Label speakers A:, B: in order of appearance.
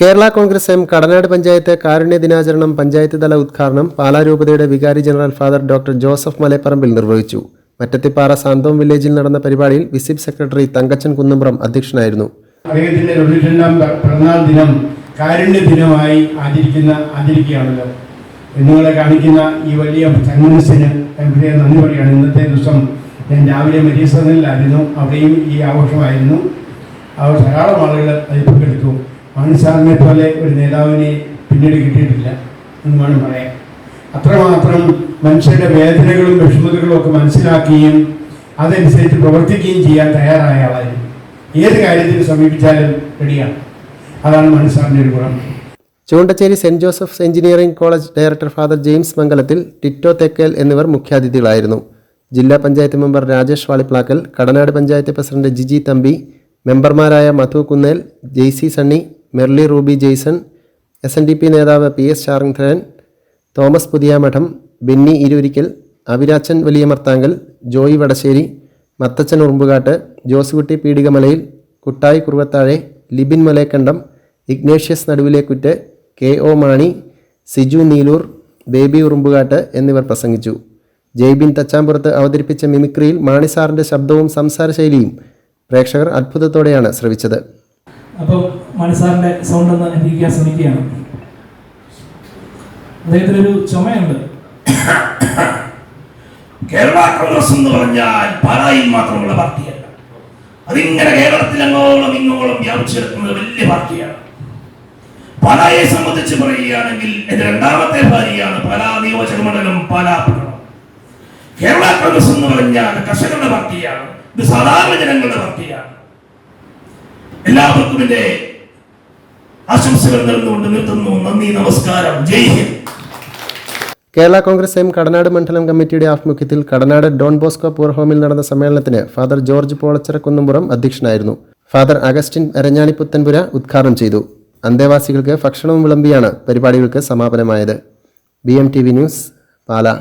A: Kerala Congress M Kadanad panchayat കാരുണ്യ ദിനാചരണം പഞ്ചായത്ത് തല ഉദ്ഘാടനം പാലാ രൂപതയുടെ വികാരി general father doctor Joseph Malaparambil നിർവഹിച്ചു. മറ്റത്തിപ്പാറ സാന്തോം വില്ലേജിൽ നടന്ന പരിപാടിയിൽ വിസിബ് സെക്രട്ടറി തങ്കച്ചൻ കുന്നമ്പ്രം അധ്യക്ഷനായിരുന്നു.
B: അദ്ദേഹത്തിന്റെ തൊണ്ണൂറ്റിരണ്ടാം പിറന്നാൾ ദിനം കാരുണ്യ ദിനമായി ആചരിക്കുന്ന ആചരിക്കുകയാണല്ലോ. നിങ്ങളെ കാണിക്കുന്ന ഈ വലിയ ചങ്ങനസിന് ഞാൻ നന്ദി പറയുകയാണ്. ഇന്നത്തെ ദിവസം ഞാൻ രാവിലെ മരീസനിലായിരുന്നു അവിടെയും ഈ ആഘോഷമായിരുന്നു. അവർ ധാരാളം ആളുകൾ അതിൽ പങ്കെടുത്തു. മാണിസാറിനെ പോലെ ഒരു നേതാവിനെ പിന്നീട് കിട്ടിയിട്ടില്ല എന്ന് വേണം പറയാൻ. അത്രമാത്രം മനുഷ്യരുടെ വേദനകളും വിഷമതകളും ഒക്കെ മനസ്സിലാക്കുകയും അതനുസരിച്ച് പ്രവർത്തിക്കുകയും ചെയ്യാൻ തയ്യാറായ ആളായിരുന്നു. ഏത് കാര്യത്തിന് സമീപിച്ചാലും റെഡിയാണ്. അതാണ് മനസ്സാറിന്റെ ഒരു ഗുണം.
A: Choondacherry saint Joseph's engineering college director father James Mangalathil Tito Thekkel എന്നിവർ മുഖ്യാതിഥികളായിരുന്നു. ജില്ലാ പഞ്ചായത്ത് മെമ്പർ രാജേഷ് വാളിപ്ലാക്കൽ കടനാട് പഞ്ചായത്ത് പ്രസിഡന്റ് ജിജി തമ്പി മെമ്പർമാരായ Madhu Kunnel Jaisy Sunny Merly Ruby Jaison S N D P നേതാവ് P S Charingdharan Thomas Puthiyamadom Benny Iruvarikkal Avirachan വലിയ Marthankal Joy Vadasseri Mathachan Urumbukattu Josukutty Peedikamalayil Kuttayi Kuruvathazhe Libin Malekandam Ignatius Naduvilekuttu K O Mani Siju Neelur baby Urumbukattu എന്നിവർ പ്രസംഗിച്ചു. ജയ്ബിൻ തച്ചാമ്പുറത്ത് അവതരിപ്പിച്ച മിമിക്രിയിൽ മാണി സാറിന്റെ ശബ്ദവും സംസാര ശൈലിയും പ്രേക്ഷകർ അത്ഭുതത്തോടെയാണ് ശ്രവിച്ചത്.
C: അപ്പോൾ മണിസാറിന്റെ സൗണ്ട് ഒന്ന് അനുഭവിക്കാൻ ശ്രമിക്കുകയാണ്. അദ്ദേഹത്തിനൊരു ചുമയുണ്ട്.
D: കേരള കോൺഗ്രസ് എന്ന് പറഞ്ഞാൽ പാലായിൽ മാത്രമുള്ള പാർട്ടിയല്ല. അതിങ്ങനെ കേരളത്തിൽ അങ്ങോളം ഇങ്ങോളം വ്യാപിച്ചു കിടക്കുന്ന വലിയ പാർട്ടിയാണ്. പാലായെ സംബന്ധിച്ച് പറയുകയാണെങ്കിൽ എന്റെ രണ്ടാമത്തെ ഭാര്യയാണ്. പാലാ നിയോജക മണ്ഡലം പാലാ കേരള കോൺഗ്രസ് എന്ന് പറഞ്ഞാൽ കർഷകരുടെ പാർട്ടിയാണ്. ഇത് സാധാരണ ജനങ്ങളുടെ പാർട്ടിയാണ്. എല്ലാവർക്കും എന്റെ ആശംസകൾ നൽകുന്നുകൊണ്ട് നിർത്തുന്നു. നന്ദി നമസ്കാരം. ജയ് ഹിന്ദ്.
A: കേരള കോൺഗ്രസ് എം കടനാട് മണ്ഡലം കമ്മിറ്റിയുടെ ആഭിമുഖ്യത്തിൽ കടനാട് ഡോൺ ബോസ്കോ പൂർ ഹോമിൽ നടന്ന സമ്മേളനത്തിന് ഫാദർ ജോർജ് പോളച്ചര കുന്നുംപുറം അധ്യക്ഷനായിരുന്നു. ഫാദർ അഗസ്റ്റിൻ എരഞ്ഞാണി പുത്തൻപുര ഉദ്ഘാടനം ചെയ്തു. അന്തേവാസികൾക്ക് ഭക്ഷണവും വിളമ്പിയാണ് പരിപാടികൾക്ക് സമാപനമായത്. B M T V news Pala.